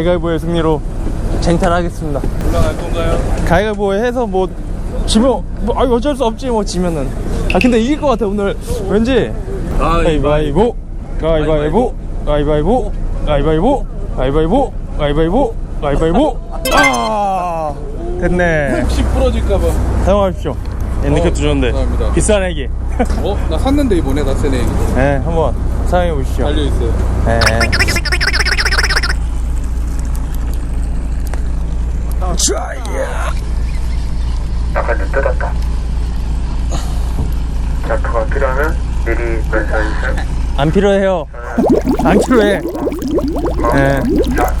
가위가위보의 승리로 쟁탈하겠습니다. 올라갈 건가요? 가위가위보 해서 뭐 지면 뭐 아, 어쩔 수 없지 뭐 지면은. 아 근데 이길 것 같아 오늘 왠지. 가위바위보 가위바위보 가위바위보 가위바위보 가위바위보 가위바위보 가위바위보 아 됐네 혹시 부러질까봐. 사용하십시오 엔드캡 어, 주셨는데 감사합니다. 비싼 애기 어? 나 샀는데 이번에 나 세네. 네 한번 사용해 보시죠 달려있어요. 네. 약간 좀 뜯었다. 자크가 필요하면 미리 말씀해주세요. 안 필요해요 안 필요해 네. 자,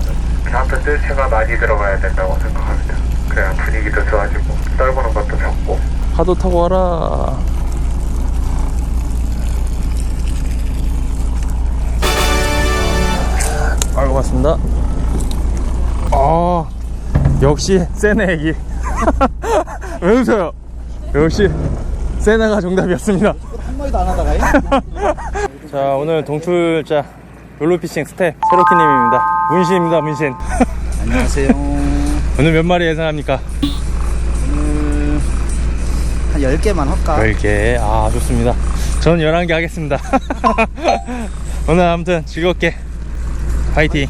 그 앞에 뜰채가 많이 들어가야 된다고 생각합니다. 그래야 분위기도 좋아지고 떨구는 것도 적고 파도 타고 와라 알고 갔습니다 아 역시 세네 애기. 왜 웃어요? 역시 세네가 정답이었습니다. 한마디도 안 하다가 자 오늘 동출자 롤로피싱 스텝 세로키님입니다. 문신입니다 문신. 안녕하세요. 오늘 몇 마리 예상합니까? 오늘 한 10개만 할까? 10개. 아 좋습니다. 저는 11개 하겠습니다. 오늘 아무튼 즐겁게 파이팅.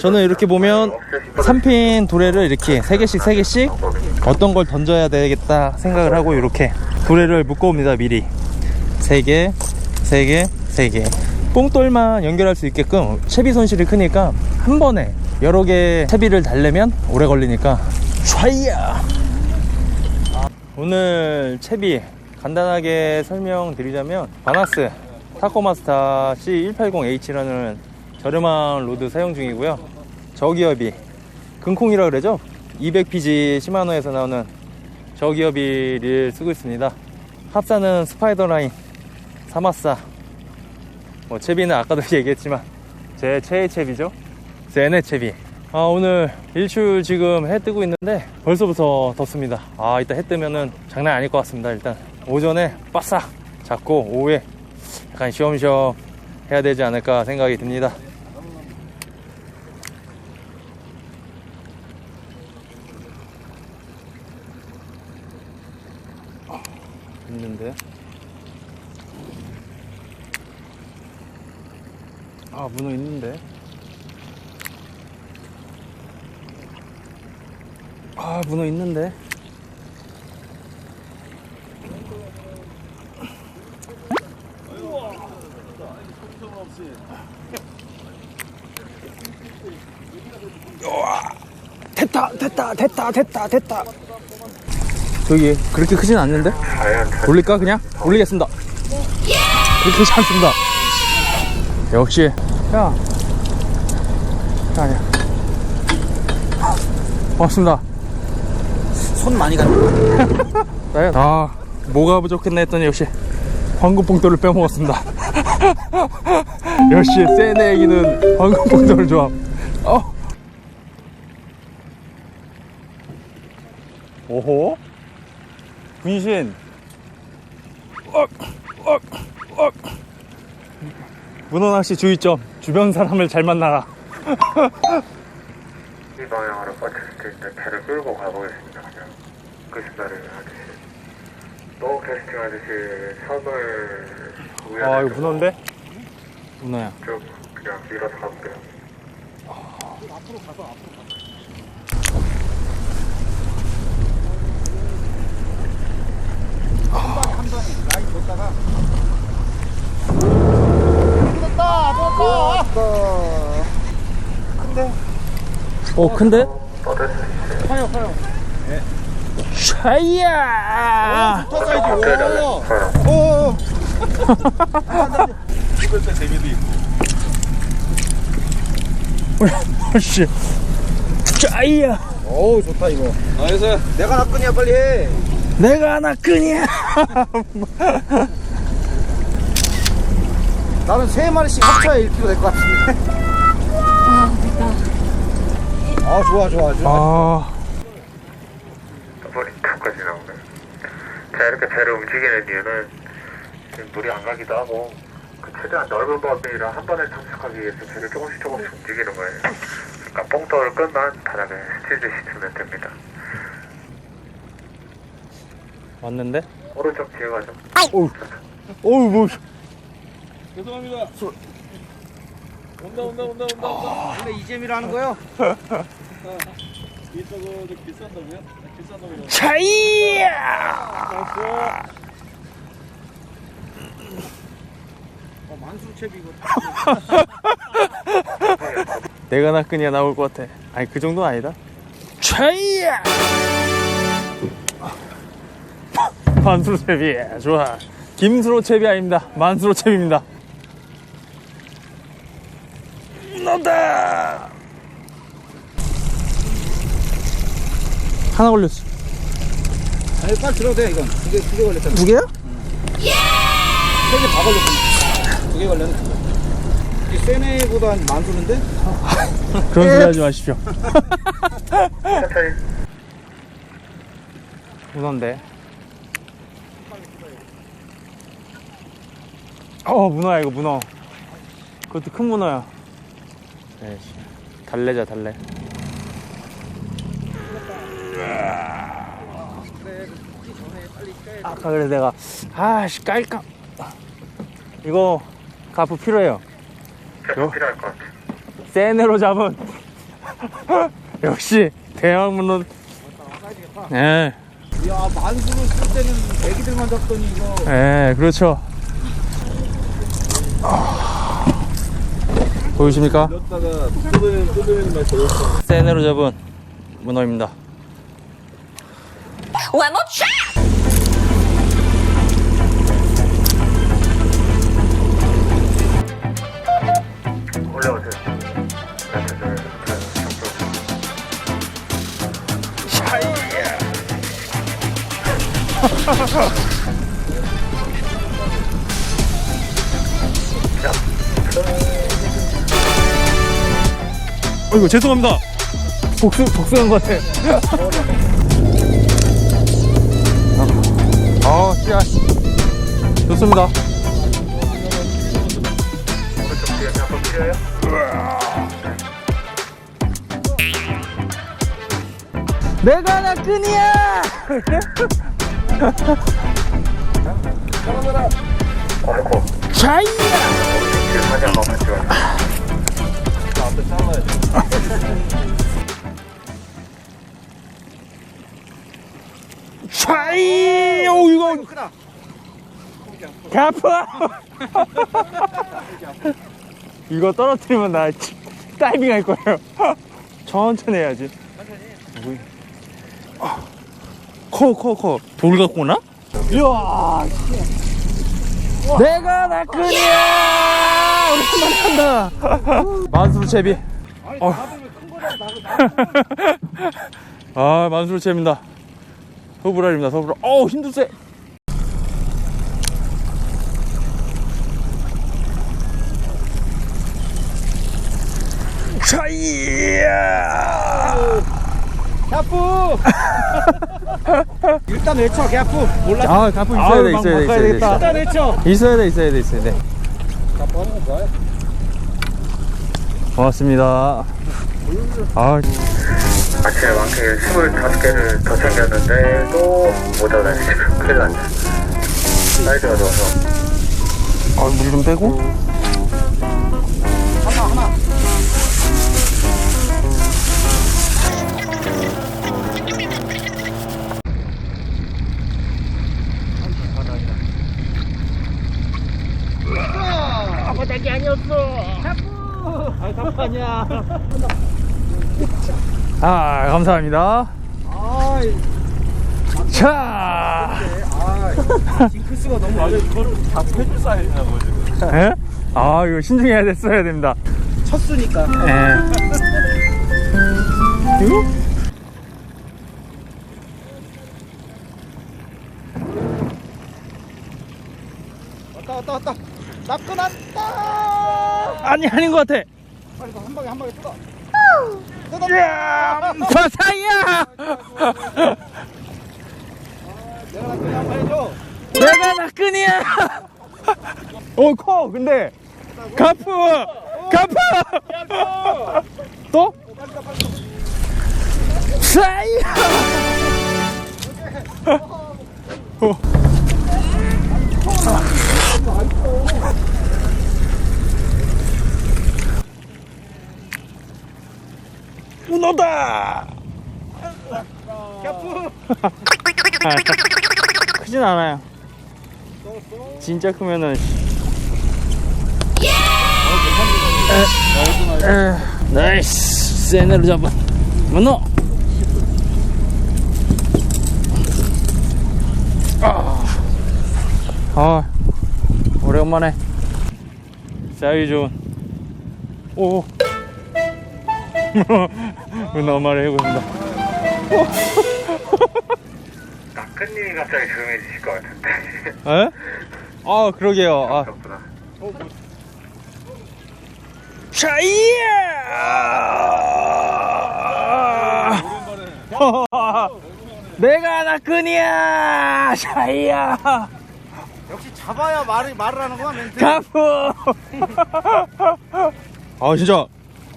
저는 이렇게 보면 3핀 도래를 이렇게 3개씩 3개씩 어떤 걸 던져야 되겠다 생각을 하고 이렇게 도래를 묶어옵니다 미리. 3개 3개 3개. 뽕돌만 연결할 수 있게끔 채비 손실이 크니까 한 번에 여러 개 채비를 달래면 오래 걸리니까 촤이야! 오늘 채비 간단하게 설명드리자면 바나스 타코마스타 C180H라는 저렴한 로드 사용 중이고요. 저기업이 금콩이라 그러죠? 200PG 시마노에서 나오는 저기업이를 쓰고 있습니다. 합사는 스파이더라인 사마사 뭐 채비는 아까도 얘기했지만 제 최애 채비죠? 세네 채비. 아 오늘 일출 지금 해 뜨고 있는데 벌써부터 덥습니다. 아 이따 해 뜨면은 장난 아닐 것 같습니다 일단. 오전에 바싹 잡고 오후에 약간 쉬엄쉬엄 해야 되지 않을까 생각이 듭니다 있는데. 아 문어 있는데. 아 문어 있는데. 됐다 됐다 됐다 됐다 됐다 저기 그렇게 크진 않는데? 올릴까 그냥? 올리겠습니다. 그렇게 크지 않습니다. 역시. 야. 아니야. 고맙습니다. 손 많이 간다 네. 아 뭐가 부족했나 했더니 역시 황금뽕돌을 빼먹었습니다. 역시 세네 애기는 황금뽕돌을 좋아 어. 오호 분신 억, 억, 억. 문어낚시 주의점 주변 사람을 잘 만나라 이 방향으로 뻗쳤을 때 일단 배를 끌고 가보겠습니다. 그냥 그 신발을 하듯이 또 캐스팅 하듯이 선을 아 이거 문어인데? 문어야 쭉 그냥 밀어서 가볼게요. 어 큰데? 뻗을 수 있어요. 샤이야 어, 오 찍을 때 재미도 있고. 씨 샤이야 오 좋다 이거 나이스. 내가 나끈이야 빨리 해 내가 하나 끈이야 나는 세 마리씩 합쳐야 1kg 될 것 같은데 아 좋아 좋아 좋아 아 머리 턱까지 나오네. 자, 이렇게 배를 움직이는 이유는 지금 물이 안 가기도 하고, 그 최대한 넓은 범위라 한 번에 탐색하기 위해서 배를 조금씩 조금씩 움직이는 거예요. 그러니까 뽕돌 끝만 바닥에 스틸듯이 두면 됩니다. 왔는데? 오른쪽 뒤에 가죠. 어우 뭐 죄송합니다. 온다 온다 온다 온다 온다. 원래 이재미라는 거요? 이따가 저 비싼다고요? 아, 비싼다고요? 차이야 어, 만수채비고. 내가 나끈이야 나올 것 같아 아니 그 정도는 아니다 차이야 만수로 채비 좋아 김수로 채비 아닙니다 만수로 채비입니다 넣다 하나 걸렸어 아니, 빨리 들어도 돼, 이건. 두 개, 두 개 걸렸잖아. 두 개야? 세개다 걸렸어. 두 개 걸렸네. 이게 세네보단 만수인데? 그런 소리 하지 마십시오. 문어인데 어 문어야 이거 문어. 그것도 큰 문어야. 네, 달래자 달래. 아까 그래 내가 아씨 깔까? 이거 가프 필요해요. 제가 필요할 것 같아. 세네로 잡은. 역시 대왕 문어. 예. 이야, 만수를 쓸 때는 애기들만 잡더니 이거. 예, 그렇죠. 아, 보이십니까? 세네로 잡은 문어입니다. One more try! 올라오세요. 어이구, 죄송합니다. 복수, 복수한 것 같아. 아, 씨앗. 좋습니다. 내가 나끈이야! 어이구. 차이야! 오, 이거. 크다. 가파! 이거 떨어뜨리면 나 지- 다이빙 할 거예요. 천천히 해야지. 천천히. 커, 커, 커. 돌 갖고 오나? 이야! 내가 나끈이야! 오랜만에 한다! 만수로 채비. 어. 아, 만수로 채비입니다. 서브랄입니다, 서브랄. 어우, 힘도 세! 차이야! 야프! 일단 외쳐, 야프. 몰라. 아, 가품 있어야 돼, 있어야 돼, 있어야 돼. 있어야 일단 외쳐. 돼. 있어야 돼, 있어야 돼, 있어야 돼. 고맙습니다. 아, 아침에 왕께 25개를 더 챙겼는데 또 모자라네 지금 큰일 났네 사이즈가 좋아서 아, 물 좀 빼고. 아, 감사합니다. 아이, 자, 아이. 징크스가 너무 많아. 다 해줄 사이즈나 뭐 지금. 에? 아, 이거 신중해야 돼, 써야 됩니다. 쳤으니까. 에. 이거? 왔다, 왔다, 왔다. 왔다! 아니, 아닌 것 같아. 빨리 가, 한 방에, 한 방에 뜯어. 야, 파사이야! 내가 나끈 한번 해줘. 내가 나끈이야! 어, 커, 근데. 가프! 가프! 또? 사이야! 어. 문어다! 크진 않아요. 진짜 크면은. 에, 에, 나이스. 세네로 잡아. 문어. 아, 아 오래간만에. 사이 좋은. 오. 문어 말을 해보신다 갑자기 조용해지실 것 같은데. 에? 아 그러게요. 아. 샤이야! 내가 나끈이야! 샤이야! 역시 잡아야 말을 말을 하는 거야 멘트. 가프 아 진짜.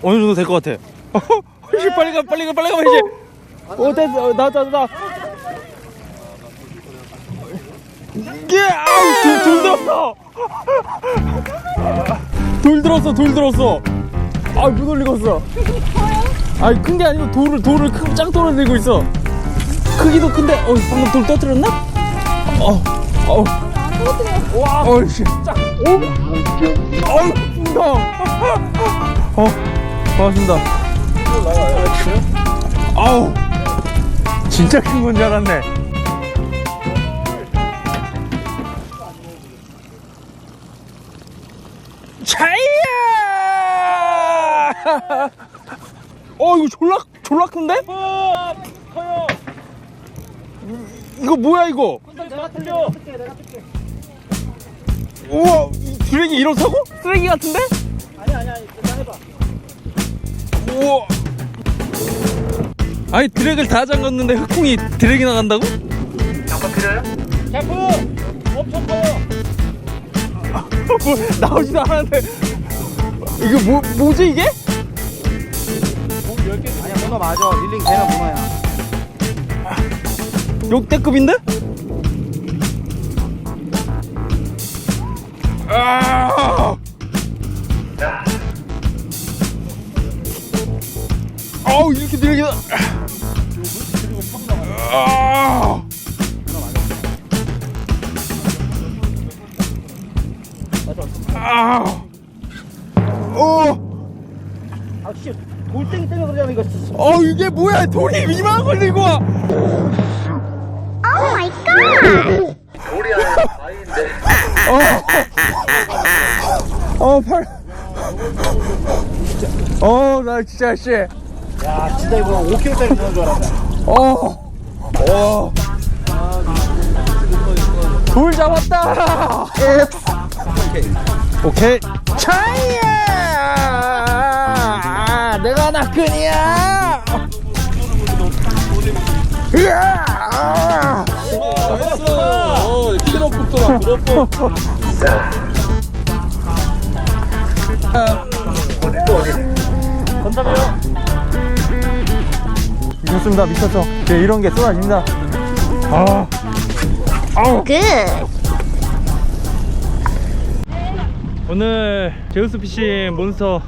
어느 정도 될 것 같아. 이제 빨리 가 빨리 가 빨리 가면 이제. 오 됐어. 어, 나왔다 나왔다 이게 아우 돌, 돌 들었어. 돌 들었어 돌 들었어. 아 못 올리겠어. 아니 큰 게 아니고 돌을 돌을 큰 짱돌을 들고 있어. 크기도 큰데 어 방금 돌 떠뜨렸나? 어 어. 와 어이씨. 짱 오? 어우 푼다. 어 고맙습니다. 아우 진짜 큰 건 줄 알았네 어 이거 졸라 졸라 큰데? 커요. 이거 뭐야 이거 내가 틀려. 우와 이 쓰레기 이렇다고? 쓰레기 같은데? 아니 아니 아니 일단 해봐. 우와 아니 드랙을 다 잠갔는데 흑콩이 드랙이 나간다고? 잠깐 필요해요? 샤프 엄청 커요. 뭐 나오지도 않았는데 이거 뭐 뭐지 이게? 아니야 문어 맞아. 릴링 되는 문어야. 역대급인데? 아! 아우 이렇게 들기다. 아! 아! 어! 아씨 돌덩이 때문에 그러잖아 이거. 어 이게 뭐야 돌이 이만 걸리고 와. 돌이 아니라 바위인데. 어 팔. 어나 진짜 씨. 야 진짜 이거 5kg짜리 문어인 줄 알았다. 어. 어. 돌 잡았다. 오케이. 차이야. 내 으아! 어, 부럽고. 미쳤습니다. 미쳤어. 네, 이런 게 쏟아집니다. 아. 아우. 오늘 제우스 피싱 몬스터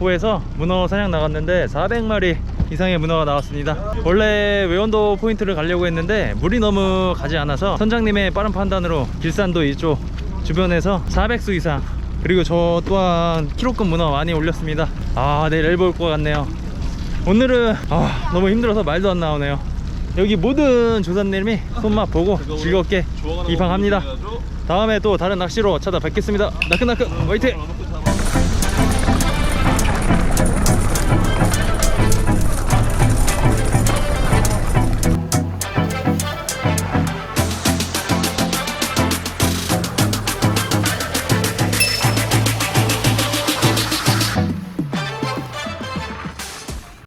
호에서 문어 사냥 나갔는데 400마리 이상의 문어가 나왔습니다. 원래 외원도 포인트를 가려고 했는데 물이 너무 가지 않아서 선장님의 빠른 판단으로 길산도 이쪽 주변에서 400수 이상 그리고 저 또한 키로급 문어 많이 올렸습니다. 아 내일 앨볼 것 같네요. 오늘은 아, 너무 힘들어서 말도 안 나오네요. 여기 모든 조사님이 손맛 보고 즐겁게 입항합니다. 다음에 또 다른 낚시로 찾아뵙겠습니다. 나끈나끈 화이팅!